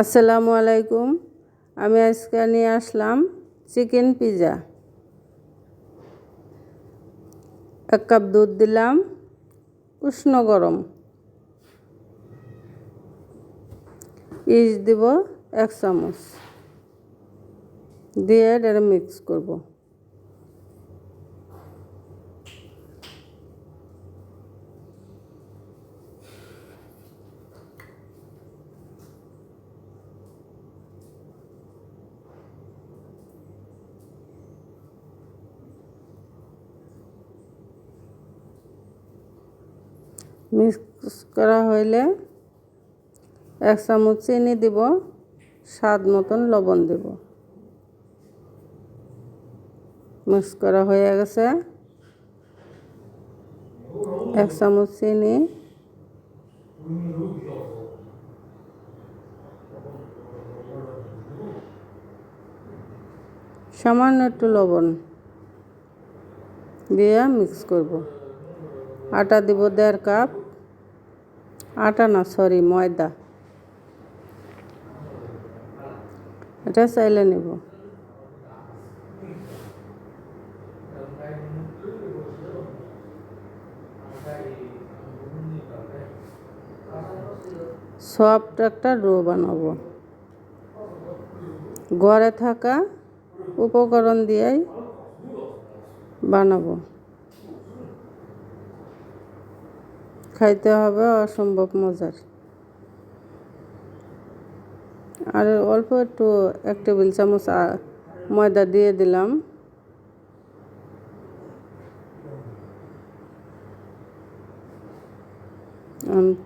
আসসালামু আলাইকুম। আমি আজকে নিয়ে আসলাম চিকেন পিজা। এক কাপ দুধ দিলাম, উষ্ণ গরম। ইস দিব এক চামচ। দিয়ে এটা মিক্স করব। মিক্স করা হইলে এক চামচ চিনি দিব, স্বাদ মতন লবণ দিব। মিক্স করা হয়ে গেছে। এক চামচ চিনি। সামান্য একটু লবণ দিয়ে মিক্স করব। আটা দিব দেড় কাপ। আটা না সরি ময়দা। এটা চাইলে নেব। সফট একটা ডো বানাবো। ঘরে থাকা উপকরণ দিয়েই বানাবো। খাইতে হবে অসম্ভব মজার। আর অল্প একটু এক টেবিল চামচ ময়দা দিয়ে দিলাম।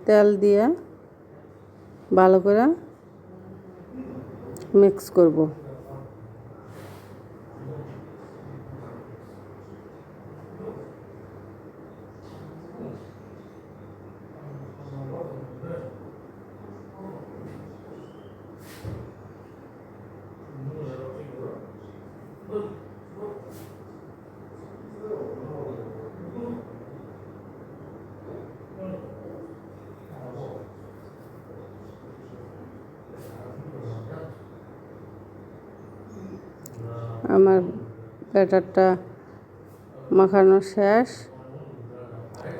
তেল দিয়ে ভালো করে মিক্স করব। আমার ব্যাটারটা মাখানো শেষ।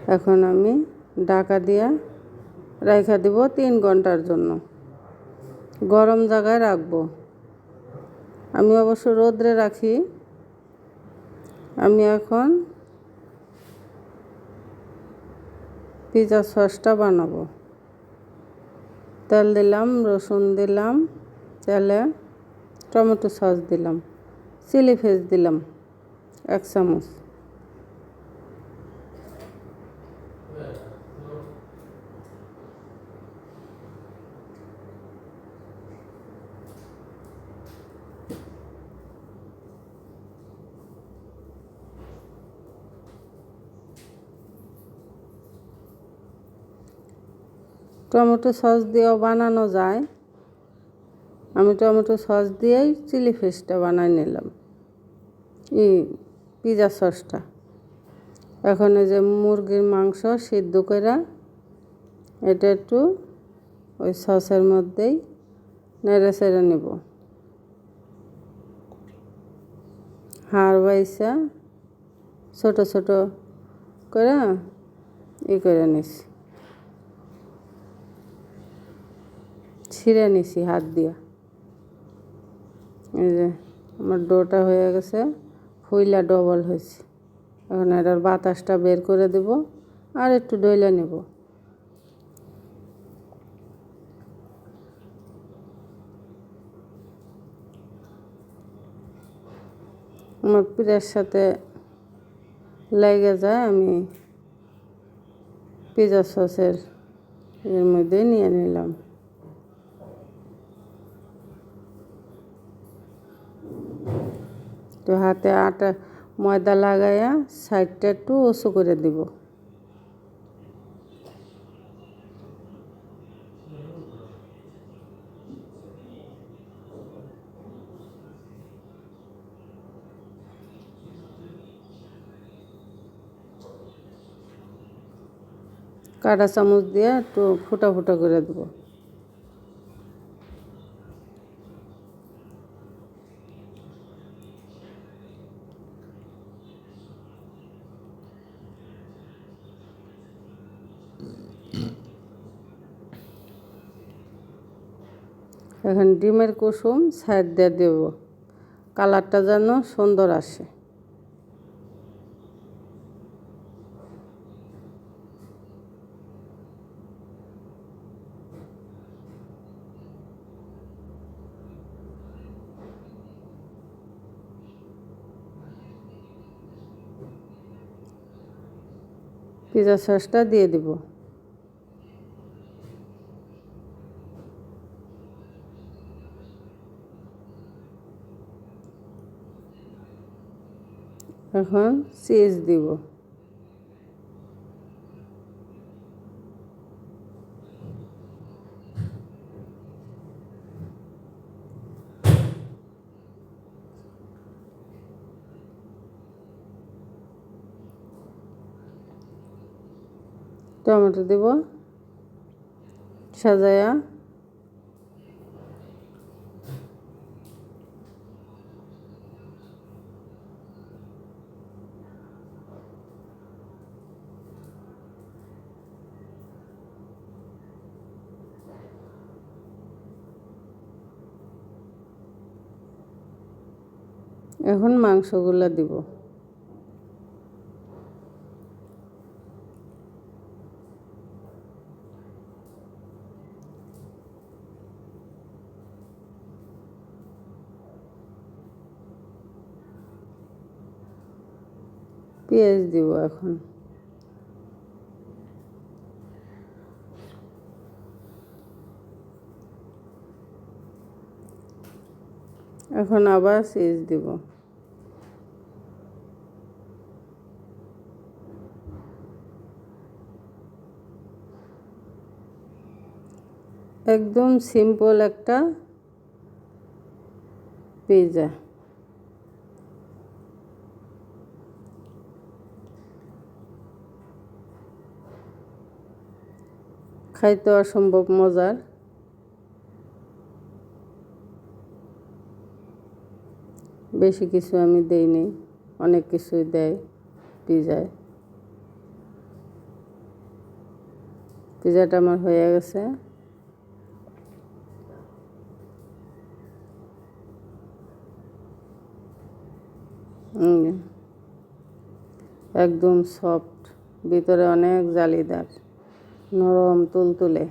এখন আমি ঢাকা দিয়া রাইখা দিব তিন ঘণ্টার জন্য। গরম জায়গায় রাখব। আমি অবশ্য রোদ্রে রাখি। আমি এখন পিজা সসটা বানাবো। তেল দিলাম, রসুন দিলাম, তেলে টমেটো সস দিলাম। চিলি ফেস দিলাম এক চামচ। টমেটো সস দিয়েও বানানো যায়। আমি টমেটো সস দিয়েই চিলি ফিশটা বানাই নিলাম। ই পিজা সসটা। এখন এই যে মুরগির মাংস সিদ্ধ করে এটা একটু ওই সসের মধ্যেই নেড়ে সেড়ে নেব। হাড় বাইসা ছোট ছোট করে ই করে নিছি ছিঁড়ে নিছি হাত দিয়া। এই যে আমার ডোটা হয়ে গেছে, ফুইলা ডবল হয়েছে। এখন এটার বাতাসটা বের করে দেব আর একটু ডইলে নেব। আমার পিজার সাথে লেগে যায়, আমি পিজা সসের এর মধ্যে নিয়ে নিলাম। তো হাতে আটা ময়দা লাগাইয়া সাইডটা একটু উঁচু করে দিব। কাটা চামচ দিয়ে একটু ফুটা ফুটা করে দেবো। এখন ডিমের কুসুম সাইড দিয়ে দেব। কালারটা যেন সুন্দর আসে। পিজা সসটা দিয়ে দিব। এখন চিজ দিব। টমেটো দিব সাজায়া এখন মাংসগুলো দিব। পেঁয়াজ দিব এখন। এখন আবার চিজ দিব। একদম সিম্পল একটা পিৎজা খাইতে অসম্ভব মজার। বেশি কিছু আমি দেইনি, অনেক কিছুই দেয় পিজায় পিজাটা আমার হয়ে গেছে। একদম সফট ভিতরে অনেক জালিদার নরম তুলতুলে।